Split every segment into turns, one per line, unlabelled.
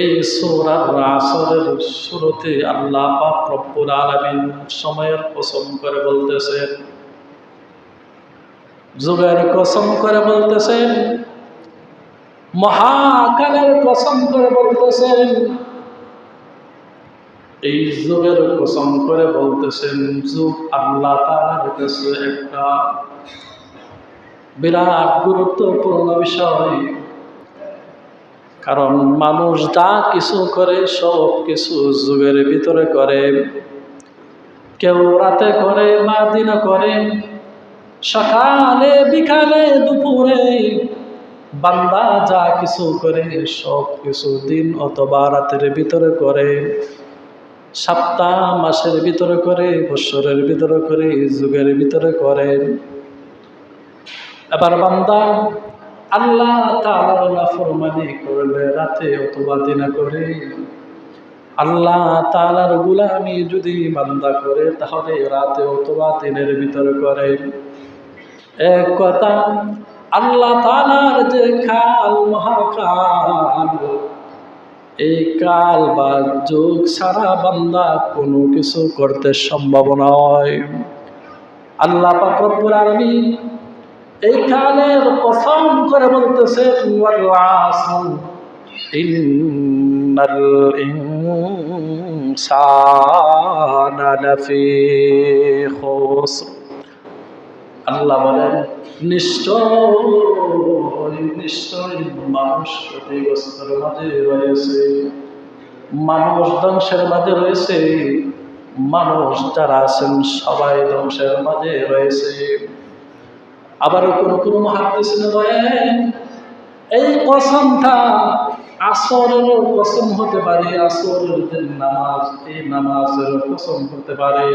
এই সূরার আসরের শুরুতে আল্লাহ পাক আলামিন সময়ের কসম করে বলতেছেন, যুগের কসম করে বলতেছেন, মহাকালের কসম করে বলতেছেন, এই যুগের কসম করে বলতেছেন, যুগ আল্লাহ একটা বিরাট গুরুত্বপূর্ণ বিষয়। কারণ মানুষ যা কিছু করে, সব কিছু যুগের ভিতরে করে। কেউ রাতে করে বা দিনে করে। সকালে, বিকালে, দুপুরে বান্দা যা কিছু করে, সব কিছু দিন অথবা রাতের ভিতরে করে। সপ্তাহ, মাসের ভিতরে করে বৎসরের ভিতরে করে, যুগের ভিতরে করে। এবার বান্দা আল্লাহ তাআলার নাফরমানি করলে রাতে অথবা দিনে করে। আল্লাহ তাআলার গুলামি যদি বান্দা করে, তাহলে রাতে অথবা দিনের ভিতরে করে। এক কথা, আল্লাহ তালার যে কাল মহাকাল এই কাল বা যোগ সারা বান্দা কোনো কিছু করতে সম্ভব নয়। আল্লাহ পাক রব্বুল আলামিন এই কালের কসম করে বলতেছে আল্লাহ বলেন, নিশ্চয় নিশ্চয় মানুষ ক্ষতিগ্রস্তের মাঝে রয়েছে। মানুষ ধ্বংসের মাঝে রয়েছে। মানুষ যারা আছেন সবাই ধ্বংসের মাঝে রয়েছে। আবার কোনো কোনো বলেন এই কসমটা আসরের কসম হতে পারে, আসরের যে নামাজ, এই নামাজের কসম হতে পারে।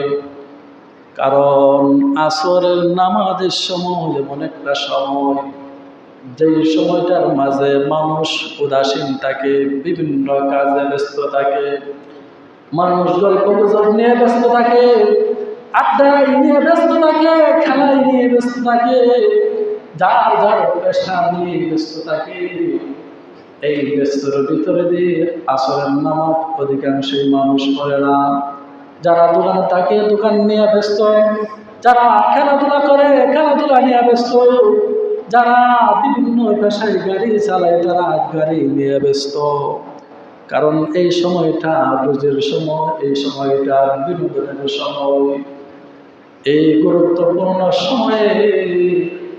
কারণ আসরের নামাজের সময় এমন একটা সময় যেই সময়টার মাঝে মানুষ উদাসীন থাকে, বিভিন্ন কাজে ব্যস্ত থাকে, মানুষ গল্প গুজব নিয়ে ব্যস্ত থাকে, আড্ডায় নিয়ে ব্যস্ত থাকে, খেলায় নিয়ে ব্যস্ত থাকে যার যার পেশা নিয়ে ব্যস্ত থাকে এই ব্যস্তর ভিতরে দিয়ে আসরের নামাজ অধিকাংশই মানুষ পড়ে না। যারা দোকানে থাকে দোকান নিয়ে ব্যস্ত, যারা খেলাধুলা করে খেলাধুলা নিয়ে ব্যস্ত, যারা বিভিন্ন পেশায় গাড়ি চালায় তারা গাড়ি নিয়ে ব্যস্ত। কারণ এই সময়টা রোজের সময়, এই সময়টা বিনোদনের সময়। এই গুরুত্বপূর্ণ সময়ে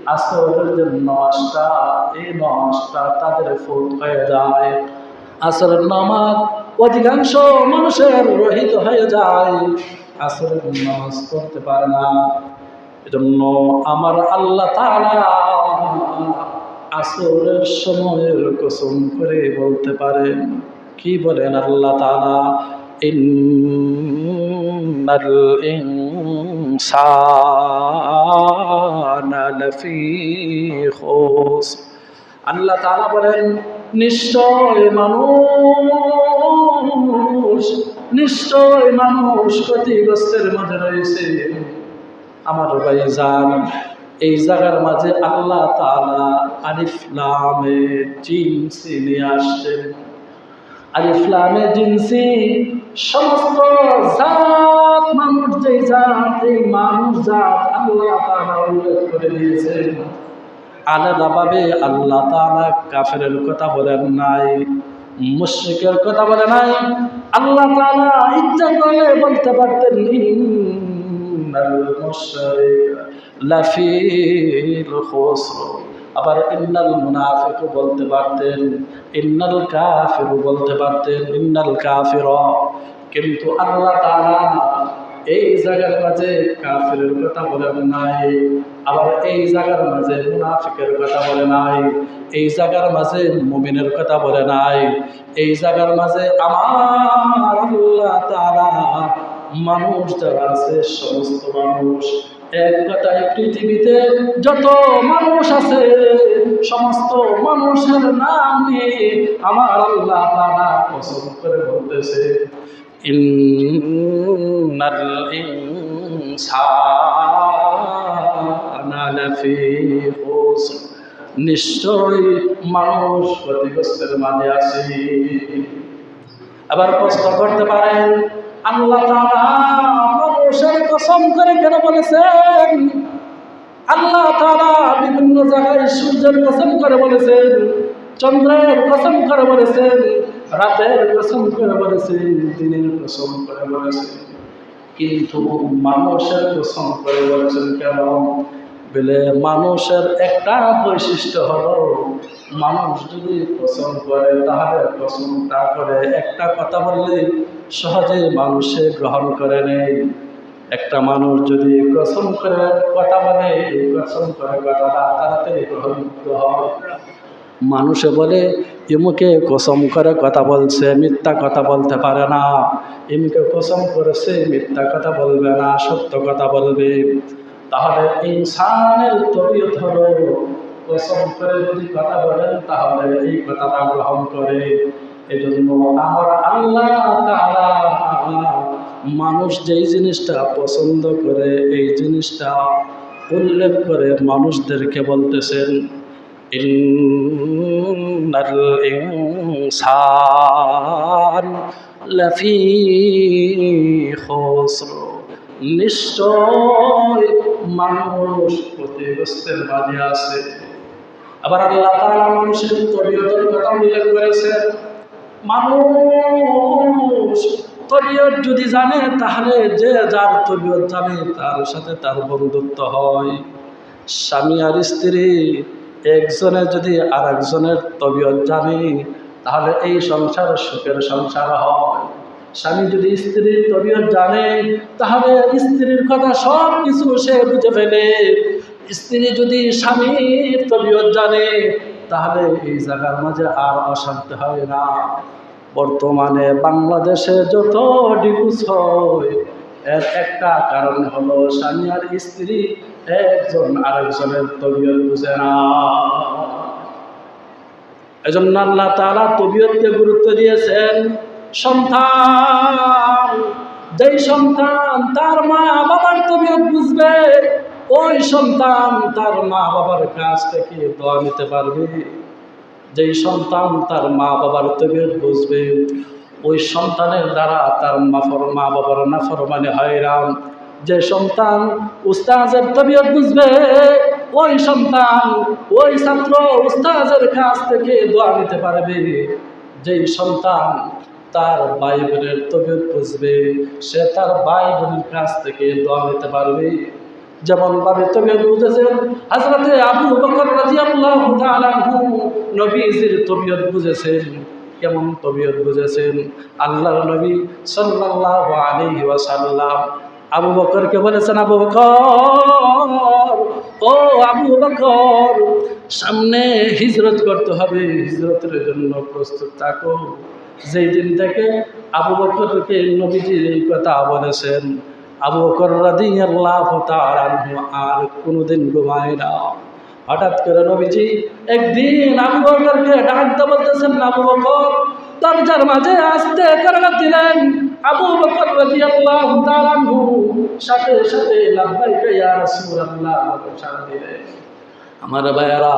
আসরের যে নমাজটা এই নমাজটা তাদের ফুট হয়ে যায়। আসরের নামাজ অধিকাংশ মানুষের রহিত হয়ে যায়। আসরের নামাজ পড়তে পারে না। এজন্য আমার আল্লাহ আসরের সময়ের কসম করে বলতে পারেন। কি বলেন আল্লাহ খুসর আল্লাহ তাআলা বলেন, নিশ্চয় মানুষ নিশ্চয় মানুষ ক্ষতিগ্রস্তের মাঝে রয়েছে। আমার ভাই যান এই জায়গার মাঝে আল্লাহ তাআলা আলিফ লামে জিনসি নিয়ে আসছেন। আলিফ লামে জিনসি, সমস্ত জাত মানুষ যে জাত, এই মানুষ জাত আল্লাহ তাআলা উল্লেখ করে দিয়েছেন। আলাদাভাবে আল্লাহ তাআলা কাফেরের কথা বলেন নাই, মুশরিকের কথা বলে নাই। আল্লাহ তাআলা ইচ্ছা করলে বলতে পারতেন লাফিল খুসর। আবার ইন্নাল মুনাফিক বলতে পারতেন, ইন্নাল কাফির বলতে পারতেন, ইন্নাল কাফির। কিন্তু আল্লাহ তাআলা এই জায়গার মাঝে কাফিরের কথা বলেন নাই, আবার এই জায়গার মাঝে মুনাফিকের কথা বলে নাই, এই জায়গার মাঝে মুমিনের কথা বলে নাই, এই জায়গার মাঝে আমার আল্লাহ তাআলা মানুষ যারা আছে, সমস্ত মানুষ এক কথায় পৃথিবীতে যত মানুষ আছে, সমস্ত মানুষের নাম নিয়ে আমার আল্লাহ তাআলা পছন্দ করে বলতেছে নিশ্চয়ই মানুষ ক্ষতিগ্রস্তের মাঝে আছে। আবার প্রশ্ন করতে পারেন আল্লাহ তাআলা মানুষের কসম করে কেন বলেছেন? আল্লাহ তাআলা বিভিন্ন জায়গায় সূর্যের কসম করে বলেছেন, চন্দ্রের কসম করে বলেছেন, রাতের কসম করে বলেছেন, দিনের কসম করে বলেছেন। কিন্তু মানুষের কসম করে বলেছেন কেন? বলে মানুষের একটা বৈশিষ্ট্য হলো মানুষ যদি কসম করে, তাহলে কসমটা করে একটা কথা বললে সহজে মানুষে গ্রহণ করে নেই একটা মানুষ যদি কসম করে কথা বলে এই কসম করে কথাটা তাড়াতাড়ি গ্রহণযোগ্য হয়। মানুষে বলে, এমুকে কসম করে কথা বলছে, মিথ্যা কথা বলতে পারে না। এমুকে কসম করেছে, মিথ্যা কথা বলবে না, সত্য কথা বলবে। তাহলে ইনসানের তবিয়ত হলো কসম করে যদি কথা বলেন, তাহলে এই কথাটা গ্রহণ করে। এজন্য আমার আল্লাহ তাআলা মানুষ যেই জিনিসটা পছন্দ করে, এই জিনিসটা উল্লেখ করে মানুষদেরকে বলতেছেন ইনসান লাফি খুসর। নিশ্চয় মানুষ ক্ষতিগ্রস্তের মাঝে আছে। আবার আল্লাহ তাআলা মানুষের তবিয়তের কথা উল্লেখ করেছে। মানুষ তবিয়ত যদি জানে, তাহলে যে যার তবিয়ত জানে, তার সাথে তার বন্ধুত্ব হয়। স্বামী আর স্ত্রী, একজনে যদি আর একজনের তবিয়ত জানে, তাহলে এই সংসার সুখের সংসার হয়। স্বামী যদি স্ত্রীর তবিয়ত জানে, তাহলে স্ত্রীর কথা সব কিছু সে বুঝে ফেলে। স্ত্রী যদি স্বামীর তবিয়ত জানে, তাহলে এই জায়গার মাঝে আর অশান্তি হয় না। বর্তমানে বাংলাদেশে যত ডিভোর্স হয়, এর একটা কারণ হলো স্বামী আর স্ত্রী একজন আরেকজনের তবিয়ত বুঝে না। এজন্য আল্লাহ তাআলা তবিয়তকে গুরুত্ব দিয়েছেন, সন্তান, যেই সন্তান তার মা বাবার তবিয়ত বুঝবে ওই সন্তান তার মা বাবার কাছ থেকে দোয়া নিতে পারবে? যেই সন্তান তার মা বাবার তবিয়ত বুঝবে, ওই সন্তানের দ্বারা তার মা বাবার নাফরমানে হয়রাম যে সন্তান উস্তাজের তবিয়ত বুঝবে, ওই সন্তান ওই ছাত্র উস্তাজের কাছ থেকে দোয়া নিতে পারবে। যেই সন্তান তার ভাই বোনের তবিয়ত বুঝবে, সে তার ভাই বোনের কাছ থেকে দোয়া নিতে পারবে। যেমন ভাবে তবিয়ত বুঝেছেন হাজরতে আবু বকর তাআলা আনহু নবীজির তবিয়ত বুঝেছেন। কেমন তবিয়ত বুঝেছেন? আল্লাহর নবী সাল্লাল্লাহু আলাইহি ওয়াসাল্লাম। আবু বকরকে বলেছেন, আবু বকর, ও আবু বকর, সামনে হিজরত করতে হবে, হিজরতের জন্য প্রস্তুত থাকো। যেই দিন থেকে আবু বকরকে নবীজি এই কথা বলেছেন। আবু বকর আর কোনোদিন ঘুমায় না। হঠাৎ করে নবীজি একদিন আবু বকরকে ডাকতে বলতেছেন, আবু বকর, দরজার মাঝে আসতে করে দিলেন। আবু বকর রাদিয়াল্লাহু তাআলা আনহু সাথে সাথে লাব্বাইকা ইয়া রাসূলুল্লাহ সাড়া দিলেন আমার ভাইয়ারা,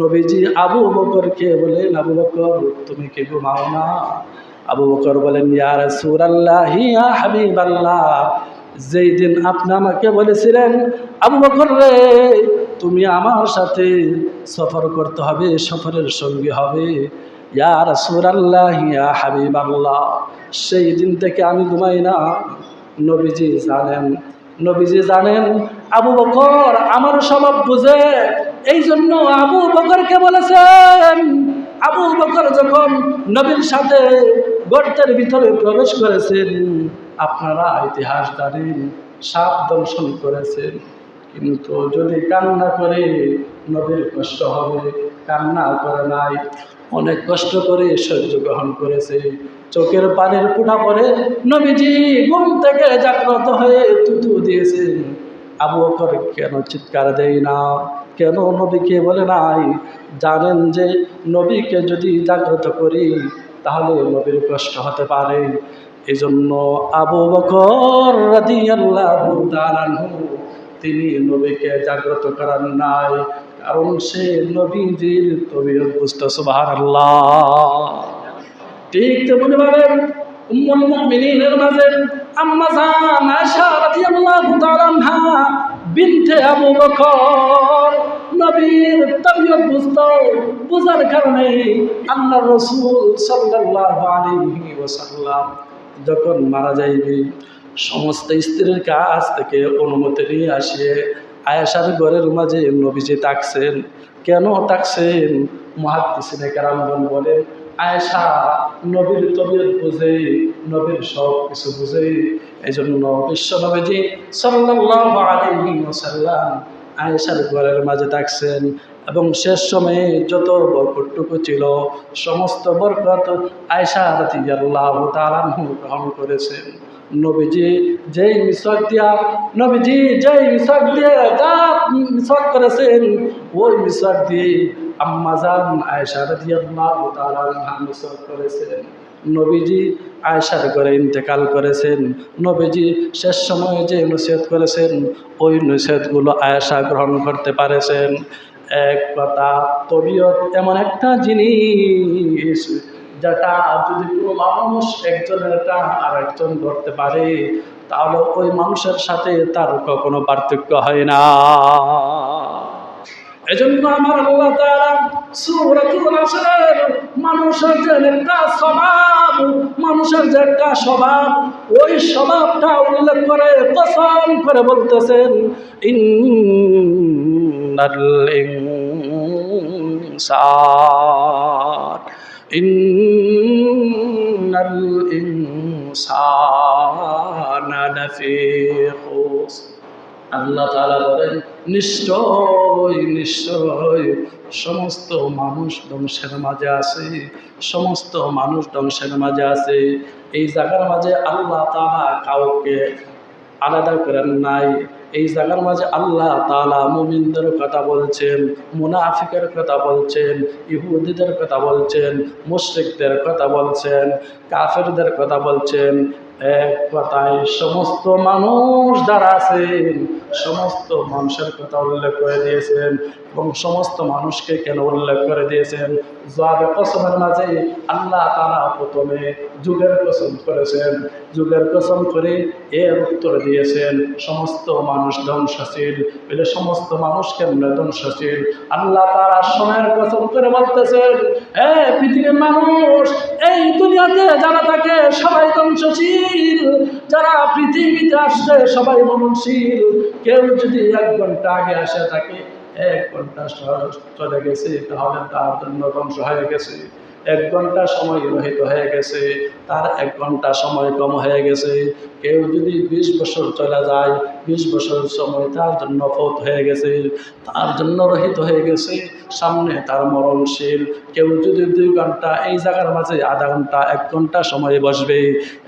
নবীজি আবু বকরকে বলেন আবু বকর, তুমি কি ঘুমাও না? আবু বকর বলেন ইয়া রাসূলুল্লাহ, ইয়া হাবিবাল্লাহ। যেই দিন আপনি আমাকে বলেছিলেন, আবু বকর রে, তুমি আমার সাথে সফর করতে হবে, সফরের সঙ্গী হবে। ইয়া রাসূলুল্লাহ, ইয়া হাবিবাল্লাহ। সেই দিন থেকে আমি ঘুমাই না। নবীজি জানেন নবীজি জানেন, আবু বকর আমার স্বভাব বুঝে এই জন্য আবু বকরকে বলেছেন, আবু বকর যখন নবীর সাথে গর্তের ভিতরে প্রবেশ করেছেন আপনারা ইতিহাস জানেন সাপ দর্শন করেছেন, কিন্তু যদি কান্না করে নবীর কষ্ট হবে, কান্না করে নাই, অনেক কষ্ট করে সহ্য গ্রহণ করেছে, চোখের পানির ফুটা পরে নবীজি ঘুম থেকে জাগ্রত হয়ে তুতু দিয়েছেন। আবু বকর কেন চিৎকার দেয় না? কেন নবীকে বলে নাই? জানেন যে নবীকে যদি জাগ্রত করি, তাহলে নবীর কষ্ট হতে পারে। এই জন্য আবু বকর তিনি নবীকে জাগ্রত করান নাই, কারণ সে নবীজির তবিয়ত বুঝতে আল্লাহ ঠিক তেমনি ভাবে উম্মুল মুমিনিনের মাঝে আম্মা জান আয়েশা রাদিয়াল্লাহু তাআলা বিনতে আবু বকর নবীর বুঝত, বুঝার কারণে আল্লাহ রসুল সাল্লাল্লাহু আলাইহি ওয়াসাল্লাম যখন মারা যাইবে, সমস্ত স্ত্রীর কাছ থেকে অনুমতি নিয়ে আসিয়ে আয়েশার ঘরের মাঝে নবীজি তাকছেন কেন তাকছেন মহাদিসিনে বলেন, আয়েশা, নবীর তবিয়ত বুঝে, নবীর সব কিছু বুঝে এই জন্য বিশ্ব নবীজি সাল্লাল্লাহু আলাইহি ওয়াসাল্লাম আয়েশার ঘরের মাঝে থাকছেন এবং শেষ সময়ে যত বরকটটুকু ছিল, সমস্ত বরকত আয়েশা রাদিয়াল্লাহু তাআলা গ্রহণ করেছেন। নবীজি যেই মিশক দিয়া, নবীজি যেই মিশক দিয়ে যা মিশক করেছেন, ওই মিশক দিয়ে আম্মাজান আয়েশা রাদিয়াল্লাহু তাআলা মিশক করেছেন। নবীজি আয়েশার ঘরে ইন্তেকাল করেছেন। নবীজি শেষ সময়ে যে নসিহত করেছেন, ওই নসিহতগুলো আয়েশা গ্রহণ করতে পারেছেন। এক কথা, তবিয়ত এমন একটা জিনিস যেটা যদি কোনো মানুষ একজনেরটা আর একজন ধরতে পারে, তাহলে ওই মানুষের সাথে তার কখনো পার্থক্য হয় না। এজন্য আমার আল্লাহ আসর মানুষের একটা স্বভাব মানুষের যে একটা স্বভাব ওই স্বভাবটা উল্লেখ করে কসম করে বলতেছেন ইনসান ইনসানা আল্লাহ তালা বলেন, নিশ্চয় নিশ্চয়, সমস্ত মানুষ ধ্বংসের মাঝে আছে, সমস্ত মানুষ ধ্বংসের মাঝে আছে। এই জায়গার মাঝে আল্লাহ তালা কাউকে আলাদা করেন নাই। এই জায়গার মাঝে আল্লাহ তালা মুমিনদের কথা বলছেন, মুনাফিকের কথা বলছেন, ইহুদিদের কথা বলছেন, মুশ্রিকদের কথা বলছেন, কাফেরদের কথা বলছেন এক কথায় সমস্ত মানুষ যারা আছেন, সমস্ত মানুষের কথা উল্লেখ করে দিয়েছেন এবং সমস্ত মানুষকে কেন উল্লেখ করে দিয়েছেন? জবাবে কসমের মাঝে আল্লাহ তারা প্রথমে যুগের কসম করেছেন। যুগের কসম করে এর উত্তর দিয়েছেন, সমস্ত মানুষ ধ্বংসশীল, বলে সমস্ত মানুষ কেমন ধ্বংসশীল? আল্লাহ তারা সময়ের কসম করে বলতেছেন, এ পৃথিবীর মানুষ, এই দুনিয়াতে যারা থাকে সবাই ধ্বংসশীল। যারা পৃথিবীতে আসছে সবাই মননশীল, কেউ যদি এক ঘণ্টা আগে আসে থাকে এক ঘণ্টা চলে গেছে, তাহলে তার জন্য ধ্বংস হয়ে গেছে। এক ঘণ্টা সময় রহিত হয়ে গেছে, তার এক ঘণ্টা সময় কম হয়ে গেছে। কেউ যদি বিশ বছর চলে যায় বিশ বছর সময় তার জন্য ফত হয়ে গেছে, তার জন্য রহিত হয়ে গেছে। সামনে তার মরণশীল কেউ যদি দুই ঘণ্টা এই জায়গার মাঝে আধা ঘণ্টা, এক ঘণ্টা সময় বসবে,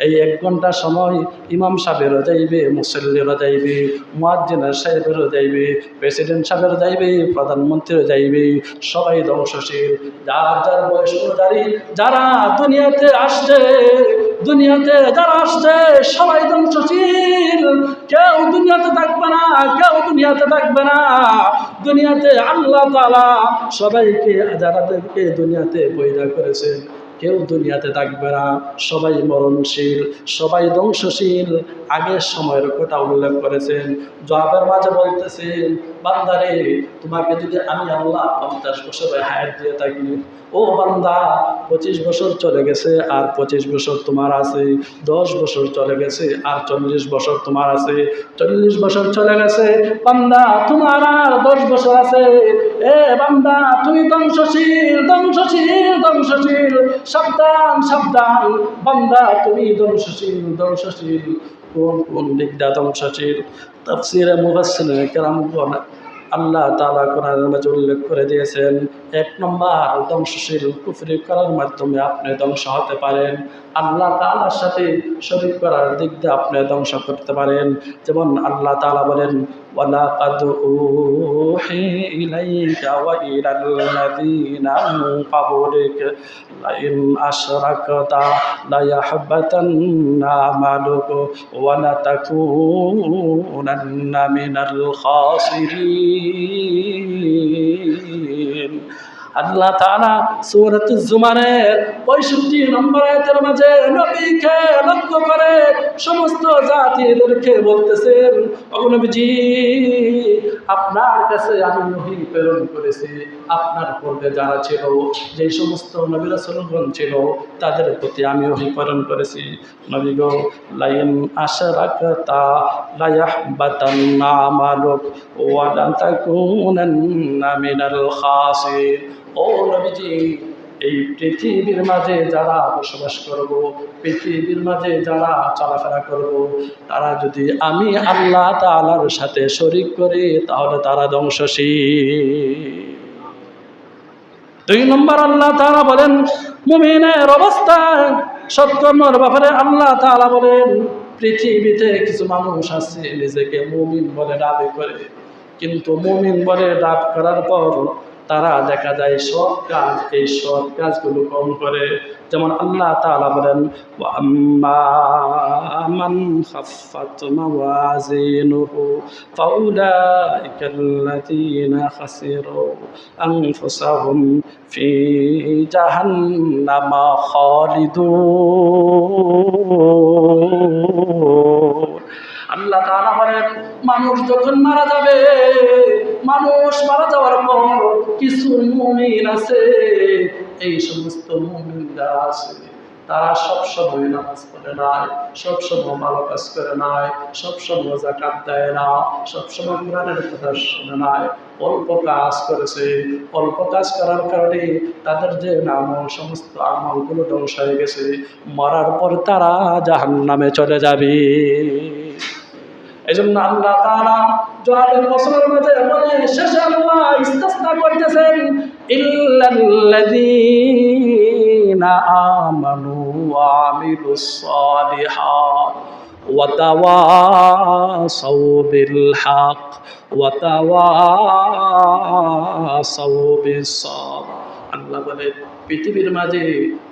এই এক ঘণ্টা সময় ইমাম সাহেবেরও যাইবে, মুসল্লিরও যাইবে, মুয়াজ্জিনের সাহেবেরও যাইবে, প্রেসিডেন্ট সাহেবেরও যাইবে, প্রধানমন্ত্রীও যাইবে, সবাই ধ্বংসশীল। যার যার বয়স অনুযায়ী যারা দুনিয়াতে আসছে দুনিয়াতে যারা আসছে, সবাই ধ্বংসশীল। কেউ দুনিয়াতে থাকবে না, কেউ দুনিয়াতে থাকবে না। দুনিয়াতে আল্লাহ তালা সবাইকে যারাদেরকে দুনিয়াতে বৈধা করেছেন কেউ দুনিয়াতে থাকবে না, সবাই মরণশীল, সবাই ধ্বংসশীল। আগের সময়ের কথা উল্লেখ করেছেন। জবাবের মাঝে বলতেছেন বান্দারে, তোমাকে যদি আমি আল্লাহ পঞ্চাশ বছরের হায়াত দিয়ে থাকি, ও বান্দা, পঁচিশ বছর চলে গেছে আর পঁচিশ বছর তোমার আছে, দশ বছর চলে গেছে আর চল্লিশ বছর তোমার আছে, চল্লিশ বছর চলে গেছে, বান্দা, তোমার আর দশ বছর আছে। এ বান্দা, তুমি ধ্বংসশীল ধ্বংসশীল ধ্বংসশীল, সাবধান সাবধান, বান্দা, তুমি ধ্বংসশীল ধ্বংসশীল, কোন কোন দিকটা ধ্বংসশীল? তফসিরে মুফাসসির কেরাম আল্লাহ তালা কোরআনের মাঝে উল্লেখ করে দিয়েছেন এক নম্বর ধ্বংসশীল কুফরি করার মাধ্যমে আপনি ধ্বংস হতে পারেন। আল্লাহ তালার সাথে শরীর করার দিক দিয়ে আপনি ধ্বংস করতে পারেন। যেমন আল্লাহ তালা বলেন ওয়ালা আল্লাহ তাআলা সূরাত জুমারের 65 নম্বর আয়াতের মাঝে নবীকে লক্ষ্য করে সমস্ত জাতিদেরকে বলতেছেন ও নবীজি, আপনার কাছে আমি নবী প্রেরণ করেছি। আপনার পূর্বে যারা ছিল যে সমস্ত নবী রাসূলগণ ছিল, তাদের প্রতি আমি ওহী প্রেরণ করেছি। নবী গো, লাইন আশরাকতা লা ইয়াহবাতান্না আমালুক ওয়া লা তাকুনান্না মিনাল খাসির ও নবীজি এই পৃথিবীর মাঝে যারা বসবাস করব, পৃথিবীর মাঝে যারা চলাফেরা করব, তারা যদি আমি আল্লাহ তাআলার সাথে শরিক করি, তাহলে তারা ধ্বংসশীল। দুই নম্বর আল্লাহ তাআলা বলেন, মুমিনের অবস্থা, সৎকর্মর ব্যাপারে আল্লাহ তাআলা বলেন, পৃথিবীতে কিছু মানুষ আছে নিজেকে মুমিন বলে দাবি করে, কিন্তু মুমিন বলে দাব করার পর তারা দেখা যায় সৎ কাজ, এই সৎ কাজগুলো কম করে। যেমন আল্লাহ তাআলা বলেন আল্লাহ তাআলা বলেন, মানুষ যখন মারা যাবে মানুষ মারা যাওয়ার পর কিছু মুমিন আছে। এই সমস্ত মুমিন যারা আছে। তারা সবসময় নামাজ পড়ে নাই সবসময় ভালো কাজ করে নাই সবসময় জাকাত দেয় না সবসময় কোরআনের কথা শুনে নাই, অল্প কাজ করেছে। অল্প কাজ করার কারণে তাদের যে আমল সমস্ত আমলগুলো ধ্বংস হয়ে গেছে। মরার পর তারা জাহান নামে চলে যাবে। এই জন্য আল্লাহ তাআলা জোয়াবের বছরের মধ্যে বলে শেষে আল্লাহ ইস্তেসনা করতেছেন, ইল্লাল্লাযীনা আমানু ওয়া আমিলুস সালিহাত ওয়া তাওয়াসাউ বিস সাবর আল্লাহ বলে পৃথিবীর মাঝে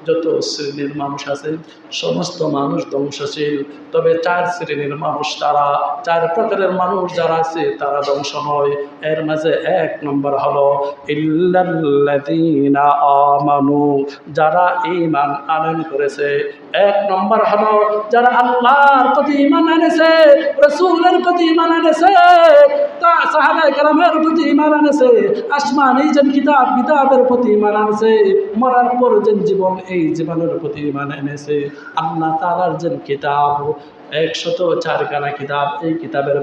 যত শ্রেণির মানুষ আছে, সমস্ত মানুষ ধ্বংসশীল। তবে চার শ্রেণির মানুষ তারা, চার প্রকারের মানুষ যারা আছে, তারা ধ্বংস নয় এর মাঝে এক নম্বর হলো, ইল্লাল্লাযীনা আমানু, যারা ঈমান আনয়ন করেছে। এক নম্বর হলো, যারা আল্লাহর প্রতি ঈমান এনেছে, রাসূলের প্রতি ঈমান কিতাবের প্রতি ঈমান এনেছে। কিতাবের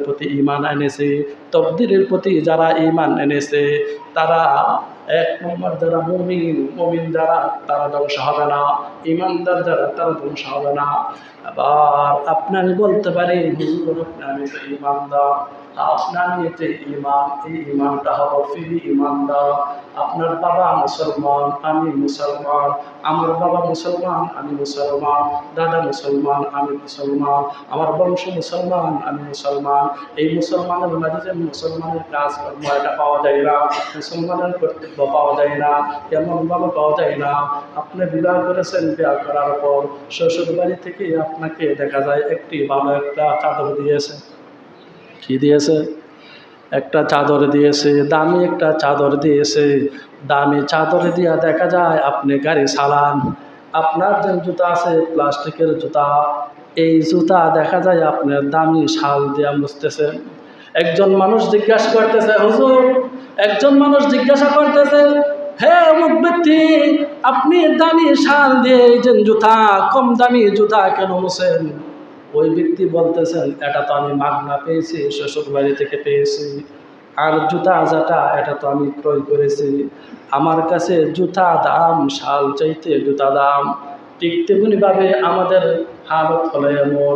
প্রতি যারা ইমান এনেছে, তারা এক নম্বর যারা মুমিন মুমিন যারা, তারা ধ্বংস হবে না। ইমানদার যারা, তারা ধ্বংস হবে না। আবার আপনার বলতে পারি আমি তো ইমানদার আপনার ইমান ইমানটা হলো আপনার বাবা মুসলমান, আমি মুসলমান। আমার বাবা মুসলমান, আমি মুসলমান। দাদা মুসলমান, আমি মুসলমান। আমার বংশ মুসলমান, আমি মুসলমান। এই মুসলমানের মাঝে যে মুসলমানের কাজ এটা পাওয়া যায় না। মুসলমানের কর্তব্য পাওয়া যায় না। এমনভাবে পাওয়া যায় না? আপনি বিবাহ করেছেন বিবাহ করার পর শ্বশুর বাড়ি থেকে আপনাকে দেখা যায় একটি ভালো একটা চাদর দিয়েছে। কি দিয়েছে? একটা চাদর দিয়েছে, দামি একটা চাদর দিয়েছে। দামি চাদর দিয়া দেখা যায় আপনি গাড়ি চালান, আপনার যে জুতা আছে, প্লাস্টিকের জুতা, এই জুতা দেখা যায় আপনার দামি শাল দিয়া মুছতেছেন একজন মানুষ জিজ্ঞাসা করতেছে, হুজুর, একজন মানুষ জিজ্ঞাসা করতেছে, হে অমুক ব্যক্তি, আপনি দামি শাল দিয়ে এই যে জুতা, কম দামি জুতা কেন মুছেন? ওই ব্যক্তি বলতেছেন, এটা তো আমি মাগনা পেয়েছি শ্বশুর বাড়ি থেকে পেয়েছি। আর জুতা যেটা এটা তো আমি ক্রয় করেছি। আমার কাছে জুতা দাম, শাল চাইতে জুতা দাম। ঠিক আমাদের হালত হলো এমন,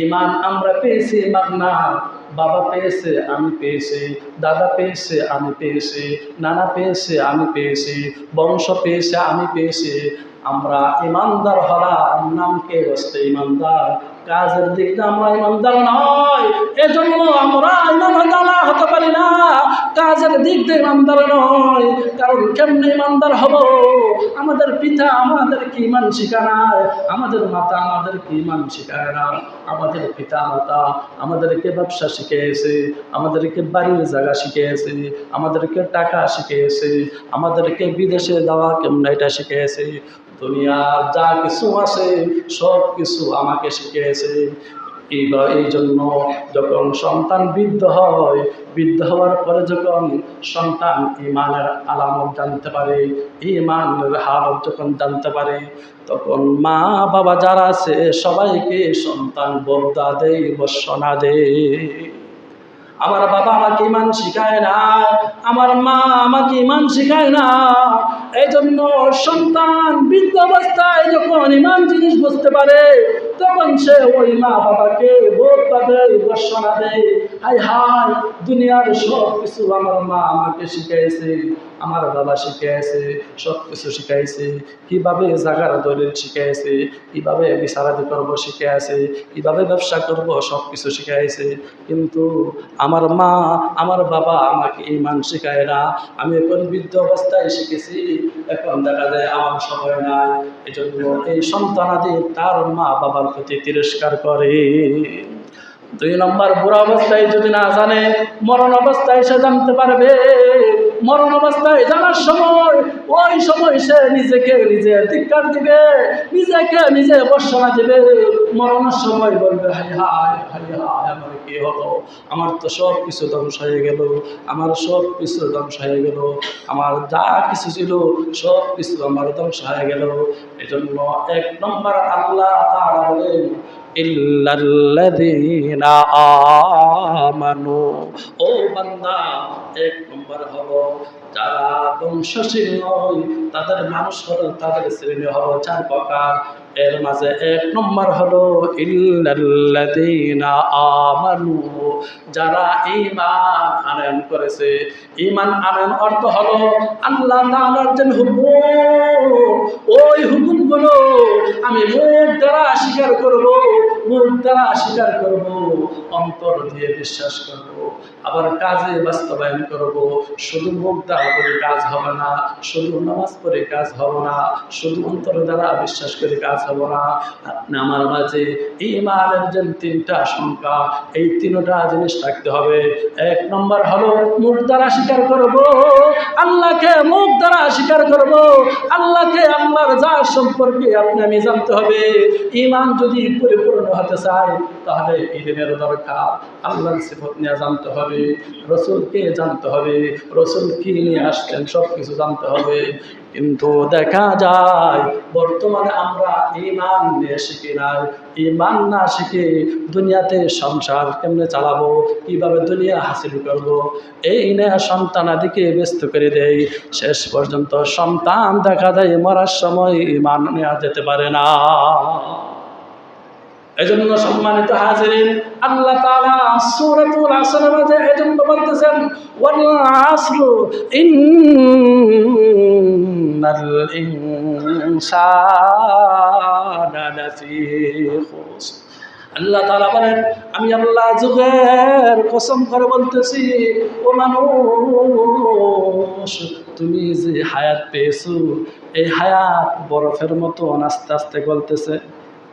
ইমান আমরা পেয়েছি মাগনা, বাবা পেয়েছে, আমি পেয়েছি, দাদা পেয়েছে, আমি পেয়েছি, নানা পেয়েছে, আমি পেয়েছি, বংশ পেয়েছে, আমি পেয়েছি। আমরা ইমানদার হলাম নাম ইমানকে বসতে ইমানদার কাজের দিক দিয়ে আমরা ইমানদার নয় এজন্য আমরা ইমানদার হতে পারি না। কাজের দিক দিয়ে ইমানদার নয় কারণ কেমনে ইমানদার হব? আমাদের পিতা আমাদেরকে ইমান শিখায় আমাদের মাতা আমাদেরকে ইমান শিখায় না? আমাদের পিতা মাতা আমাদেরকে ব্যবসা শিখিয়েছে, আমাদেরকে বাড়ির জায়গা শিখিয়েছে, আমাদেরকে টাকা শিখিয়েছে, আমাদেরকে বিদেশে যাওয়া কেমন এটা শিখিয়েছে? দুনিয়ার যা কিছু আছে, সব কিছু আমাকে শিখিয়েছে। এই বা- এই জন্য যখন সন্তান বৃদ্ধ হয়, বৃদ্ধ হওয়ার পরে যখন সন্তান ইমানের আলামত জানতে পারে ইমানের হালত যখন জানতে পারে, তখন মা বাবা যারা আছে, সবাইকে সন্তান বর্দা দেয় বর্ষণা দেয়। আমার বাবা আমাকে ইমান শিখায় না, আমার মা আমাকে ইমান শিখায় না। এই জন্য সন্তান বৃদ্ধ অবস্থায় যখন ইমান জিনিস বুঝতে পারে, তখন সে ওই মা বাবাকে বোধ তাদের বর্ষণা দেয়। হাই হাই দুনিয়ার সব কিছু আমার মা আমাকে শিখাইছে, আমার বাবা শিখাইছে সব কিছু শিখাইছে, কীভাবে জাগার দলিল শিখাইছে, কীভাবে বিচারাদি করব শিখাইছে, কীভাবে ব্যবসা করব সব কিছু শিখাইছে, কিন্তু আমার মা, আমার বাবা আমাকে ইমান শিখায় না। আমি এখন বৃদ্ধ অবস্থায় শিখেছি, এখন দেখা যায় আমার সময় নাই। এই জন্য এই সন্তানাদি তার মা বাবার প্রতি তিরস্কার করে। দুই নম্বর বুড়া অবস্থায় যদি না জানে, মরণ অবস্থায় সে জানতে পারবে। মরণ অবস্থায় জানার সময়, ওই সময় সে নিজেকে নিজে ধিক্কার দিবে, নিজেকে নিজে বর্ষণা দিবে। মরণের সময় বলবে হাই হাই হাই হাই আমার কি হলো? আমার তো সব কিছু ধ্বংস হয়ে গেল, আমার সব কিছু ধ্বংস হয়ে গেল, আমার যা কিছু ছিল সব কিছু আমার ধ্বংস হয়ে গেল। এই জন্য এক নম্বর আল্লাহ তাআলা বলেন ইল্লাল্লাযীনা আমানু। ও বান্দা, এক নম্বর হলো যারা বংশশীল নয়, তাদের মানুষ হলো তাদের শ্রেণি হলো চার প্রকার। এর মাঝে এক নম্বর হলো ইল্লাল্লাযীনা আমানু যারা ঈমান আনয়ন করেছে। ঈমান আনয়ন অর্থ হলো, আল্লাহ তাআলার যে হুকুম, ওই হুকুমগুলো আমি মুখ দ্বারা স্বীকার করব। মুখ দ্বারা স্বীকার করব, অন্তর দিয়ে বিশ্বাস করব, আবার কাজে বাস্তবায়ন করব। শুধু মুখ করে কাজ হবে না, শুধু নামাজ পড়ে কাজ হবে না, শুধু অন্তর দ্বারা বিশ্বাস করে কাজ হবে না। আমার মাঝে ইমানের যে তিনটা সংখ্যা এই তিনটা জিনিস থাকতে হবে। এক নম্বর হলো মুখ দ্বারা স্বীকার করব, আল্লাহকে মুখ দ্বারা স্বীকার করব, আল্লাহকে আল্লাহর যা সম্পর্কে আপনি আমি জানতে হবে। ইমান যদি পরিপূর্ণ হতে চায় তাহলে ইলিমের দরকার। আল্লাহর সিফত নিয়ে জানতে হবে রসুলকে জানতে হবে, রসুল কি নিয়ে আসছেন সব কিছু জানতে হবে। কিন্তু দেখা যায়, বর্তমানে আমরা ইমান নিয়ে শিখি নাই। ইমান না শিখে দুনিয়াতে সংসার কেমনে চালাবো, কীভাবে দুনিয়া হাসিল করব? এই নিয়ে সন্তানাদিকে ব্যস্ত করে দেয় শেষ পর্যন্ত সন্তান দেখা যায় মরার সময় ইমান নেওয়া যেতে পারে না। এজন্য সম্মানিত হাজিরিন, আল্লাহ তাআলা সূরাতুল আসর মাঝে এজন্য বলতেছেন ওয়াল আসর ইন্নাল ইনসানা লাফি আল্লাহ তাআলা বলেন, আমি আল্লাহ যুগের কসম করে বলতেছি ও মানুষ তুমি যে হায়াত পেয়েছ, এই হায়াত বরফের মতো আস্তে আস্তে গলতেছে।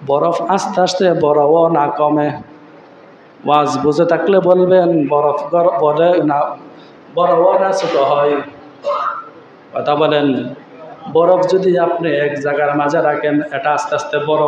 বরফ আস্তে আস্তে বড়ও না কমে। ওয়াজ বুঝে থাকলে বলবেন, বরফ বলে না বড়ও না ছোট হয়। কথা বলেন, বরফ যদি আপনি এক জায়গার মাঝে রাখেন, এটা আস্তে আস্তে বড়।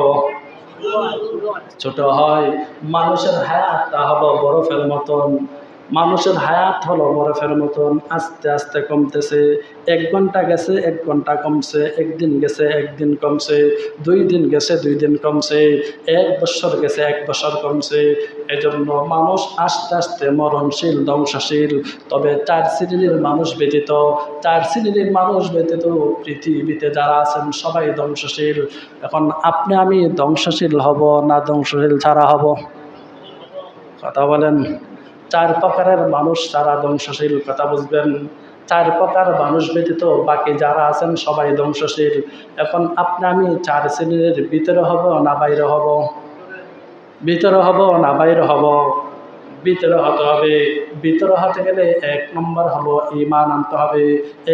ছোট হয়। মানুষের হায়াতটা হলো বরফের মতন। মানুষের হায়াত হলো বরফের মতন, আস্তে আস্তে কমতেছে। এক ঘণ্টা গেছে, এক ঘণ্টা কমছে, একদিন গেছে, একদিন কমছে, দুই দিন গেছে, দুই দিন কমছে, এক বছর গেছে, এক বছর কমছে। এজন্য মানুষ আস্তে আস্তে মরণশীল, ধ্বংসশীল। তবে চার শ্রেণির মানুষ ব্যতীত, চার শ্রেণির মানুষ ব্যতীত পৃথিবীতে যারা আছেন সবাই ধ্বংসশীল। এখন আপনি আমি ধ্বংসশীল হব না ধ্বংসশীল ছাড়া হব? কথা বলেন। চার প্রকারের মানুষ তারা ধ্বংসশীল, কথা বুঝবেন? চার প্রকার মানুষ ব্যতীত বাকি যারা আছেন সবাই ধ্বংসশীল। এখন আপনি, আমি চার শ্রেণির ভিতরে হব না বাইরে হব? ভিতরে হব না বাইরে হব? ভিতরে হতে হবে। ভিতরে হতে গেলে এক নম্বর হলো ইমান আনতে হবে।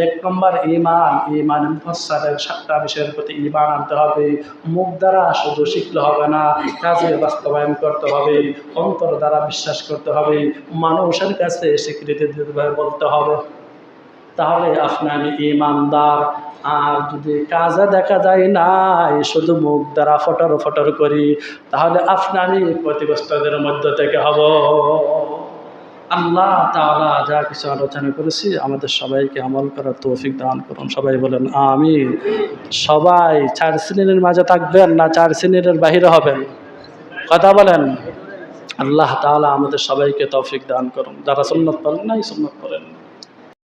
এক নম্বর ইমান ইমান মুফাসসারের সাতটা বিষয়ের প্রতি ইমান আনতে হবে। মুখ দ্বারা শুধু শিখলে হবে না, কাজে বাস্তবায়ন করতে হবে, অন্তর দ্বারা বিশ্বাস করতে হবে, মানুষের কাছে স্বীকৃতি দিতে বলতে হবে। তাহলে আপনি আমি ইমানদার আর যদি কাজে দেখা যায় না শুধু মুখ দ্বারা ফটর ফটর করি, তাহলে আপনি আমি ক্ষতিগ্রস্তদের মধ্য থেকে হব। আল্লাহ তাআলা যা কিছু আলোচনা করেছি, আমাদের সবাইকে আমল করার তৌফিক দান করুন। সবাই বলেন আমি সবাই চার শ্রেণির মাঝে থাকবেন না চার শ্রেণির বাহিরে হবেন? কথা বলেন। আল্লাহ তাআলা আমাদের সবাইকে তৌফিক দান করুন। যারা সুন্নত পড়েন নাই, সুন্নত পড়েন